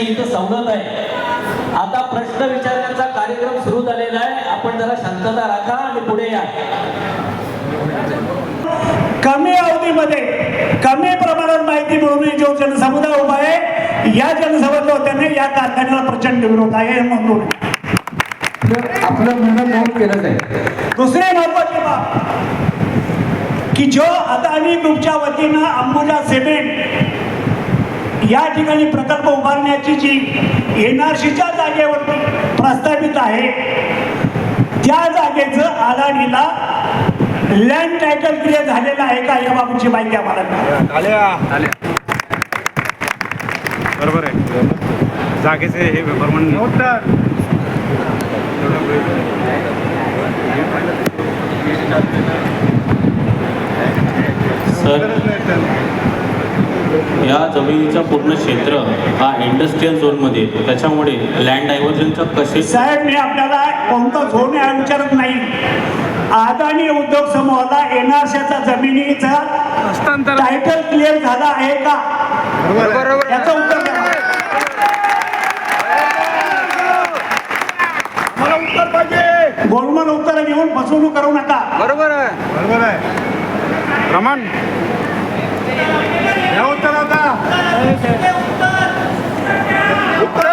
इथं सवलत आहे? आता प्रश्न विचारण्याचा कार्यक्रम सुरू झालेला आहे. आपण जरा शांतता राखा आणि पुढे या. कमी अवधीमध्ये कमी प्रमाणात माहिती मिळवणे जो जनसमुदाय उभा आहे. या जनसमुदाय होत्याने या कारखान्याला प्रचंड विरोध आहे म्हणून आपलं म्हणणं नोंद केलं जाईल दुसरी महत्वाची बाब की जो अदानी ग्रुपच्या वतीनं अंबुजा सिमेंट या ठिकाणी प्रकल्प उभारण्याची जी एनआरसीच्या जागेवर प्रस्तावित आहे त्या जागेचं अदानीला लँड टायटल क्लिअर झालेलं आहे का याबाबतची माहिती आम्हाला. बरोबर आहे. जागेचे हे प्रमाण सर. या जमिनीचं पूर्ण क्षेत्र हा इंडस्ट्रीयल झोनमध्ये येतो. त्याच्यामुळे लँड डायव्हर्जनच्या कसे साहेब मी आपल्याला कोणता झोन आहे विचारत नाही. अदानी उद्योग समूहाला एनआरसीच्या जमिनीचा हस्तांतर टायटल क्लिअर झाला आहे का? याचं उत्तर मला उत्तर पाहिजे. गोलमाल उत्तर घेऊन फसवणूक करू नका. बरोबर आहे. बरोबर आहे. प्रमाण या उत्तर आता उत्तर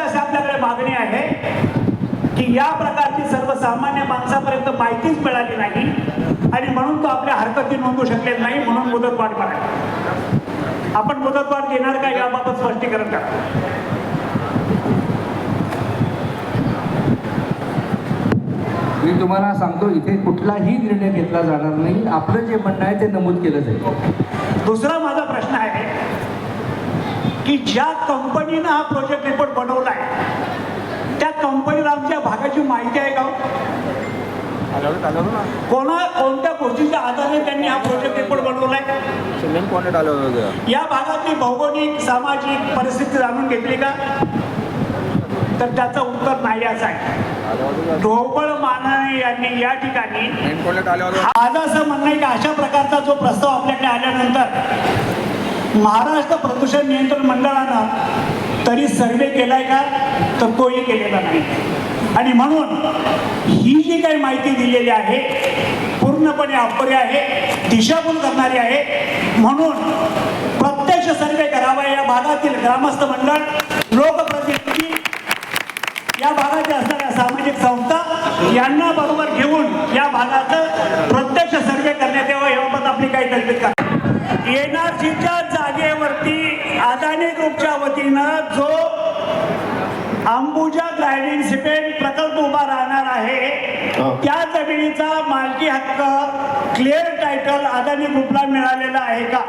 अशी आपल्याकडे मागणी आहे की या प्रकारची सर्वसामान्य माणसापर्यंत माहितीच मिळाली नाही आणि म्हणून तो आपल्या हरकती नोंदवू शकले नाही म्हणून मुदतवाढ करा आपण मुदतवाढ देणार का याबाबत स्पष्टीकरण करा मी तुम्हाला सांगतो इथे कुठलाही निर्णय घेतला जाणार नाही. आपलं जे म्हणणं आहे ते नमूद केलं जाईल. दुसरा माझा प्रश्न आहे की ज्या कंपनीनं हा प्रोजेक्ट रिपोर्ट बनवला आहे त्या कंपनीला आमच्या भागाची माहिती आहे का कोणा कोणत्या गोष्टीच्या आधारे त्यांनी हा प्रोजेक्ट रिपोर्ट बनवलाय? या भागातली भौगोलिक सामाजिक परिस्थिती जाणून घेतली का? तर त्याचं उत्तर नाही असं आहे. ढोबळ मानाने यांनी या ठिकाणी माझं असं म्हणणं आहे की अशा प्रकारचा जो प्रस्ताव आपल्याकडे आल्यानंतर महाराष्ट्र प्रदूषण नियंत्रण मंडळानं तरी सर्वे केलाय का? तर तोही केलेला नाही. आणि म्हणून ही जी काही माहिती दिलेली आहे पूर्णपणे अपरी आहे दिशाभूल करणारी आहे. म्हणून प्रत्यक्ष सर्वे करावा या भागातील ग्रामस्थ मंडळ लोकप्रतिनिधी या भागाच्या असणाऱ्या सामाजिक संस्था यांना बरोबर घेऊन या भागाचं प्रत्यक्ष सर्वे करण्यात यावं याबाबत आपली काही कल्पित का एनआरसीच्या जागेवरती अदानी ग्रुपच्या वतीनं जो अंबुजा ग्रायडिंग सिमेंट प्रकल्प उभा राहणार आहे त्या जमिनीचा मालकी हक्क क्लिअर टायटल अदानी ग्रुपला मिळालेला आहे का?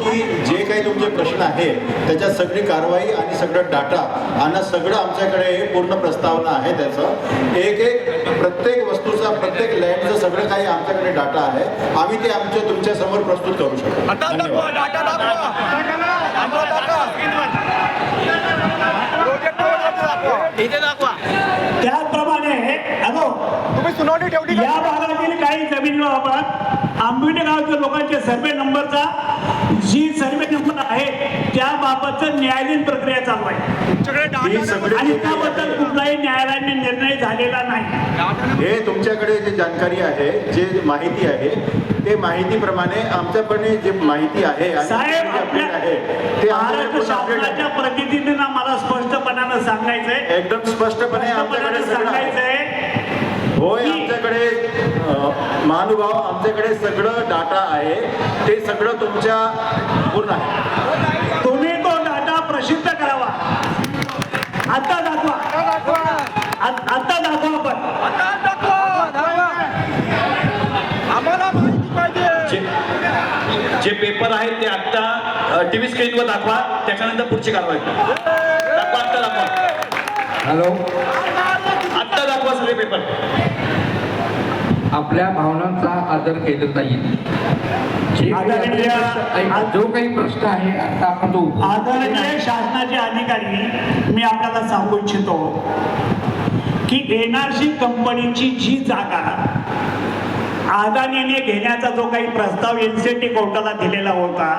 की प्रश्न आहे त्याच्यात सगळी कारवाई आणि सगळं डाटा आणि सगळं आमच्याकडे पूर्ण प्रस्तावना आहे त्याचं. एक एक प्रत्येक वस्तूचा प्रत्येक लँडचं सगळं काही आमच्याकडे डाटा आहे. आम्ही ते आमच्या तुमच्यासमोर प्रस्तुत करू शकतो. त्याचप्रमाणे हॅलो तुम्ही सुनावणी ठेवली या भागातील काही जमीन बाबत आंबिवडे गावच्या लोकांचे सर्वे नंबरचा. जी सर्वे आहे त्याबाबतचं न्यायालयीन प्रक्रिया चालू आहे तुमच्याकडे आणि त्याबद्दल कुठलाही न्यायालयाने निर्णय झालेला नाही आहे, हे तुमच्याकडे जे जानकारी आहे जे माहिती आहे ते माहितीप्रमाणे आमच्याकडे जे माहिती आहे आणि साहेब आहे ते महाराष्ट्र शासनाच्या. प्रतिनिधींना मला स्पष्टपणानं सांगायचंय एकदम स्पष्टपणे आमच्याकडे. सांगायचंय होय आमच्याकडे महानुभाव आमच्याकडे सगळं डाटा आहे. ते सगळं तुमच्या पूर्ण आहे. तुम्ही तो डाटा प्रसिद्ध करावा. आता दाखवा. आता दाखवा आपण. आम्हाला माहिती पाहिजे. जे जे पेपर आहेत ते आत्ता टी व्ही स्क्रीनवर दाखवा. त्याच्यानंतर पुढची कारवाई दाखवा आत्ता दाखवा. हॅलो. आत्ता दाखवा सगळे पेपर. आपल्या भावनांचा आदर केला जाईल जे काही प्रश्न- आहे आता आपण तो उपस्थित केलेला आदरणीय. शासनाचे अधिकारी मी आपल्याला सांगू इच्छितो की एनआरसी कंपनीची जी जागा अदानीने घेण्याचा जो काही प्रस्ताव एनसीटी कोर्टाला दिलेला होता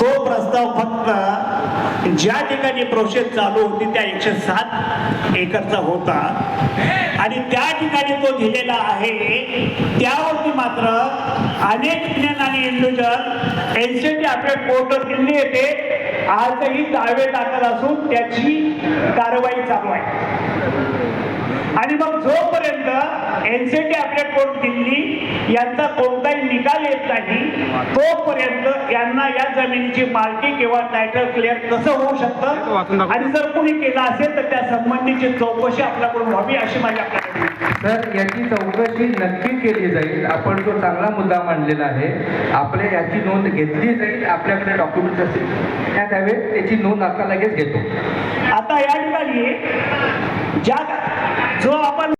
तो प्रस्ताव फक्त ज्या ठिकाणी प्रोसेस चालू होती त्या एकशे सात एकरचा होता. आणि त्या ठिकाणी तो दिलेला आहे त्यावरती मात्र अनेक विज्ञान आणि individual NCT update portal Delhi येते. आजही दावे दाखल असून त्याची कारवाई चालू आहे. आणि मग जोपर्यंत एनसीटी अपडेट कोर्ट दिल्ली यांचा कोणताही निकाल येत नाही तोपर्यंत यांना या जमिनीची मालकी किंवा टायटल क्लिअर कसं होऊ शकतं? आणि जर कुणी केलं असेल तर त्या संबंधीची चौकशी आपल्याकडून व्हावी अशी माझी आपल्याकडे विनंती आहे. सर याची चौकशी नक्की केली जाईल. आपण जो चांगला मुद्दा मांडलेला आहे आपल्या याची नोंद घेतली जाईल आपल्याकडे डॉक्युमेंट्स असतील. त्यात हवे त्याची नोंद आता लगेच घेतो. आता या ठिकाणी ज्या जो आपण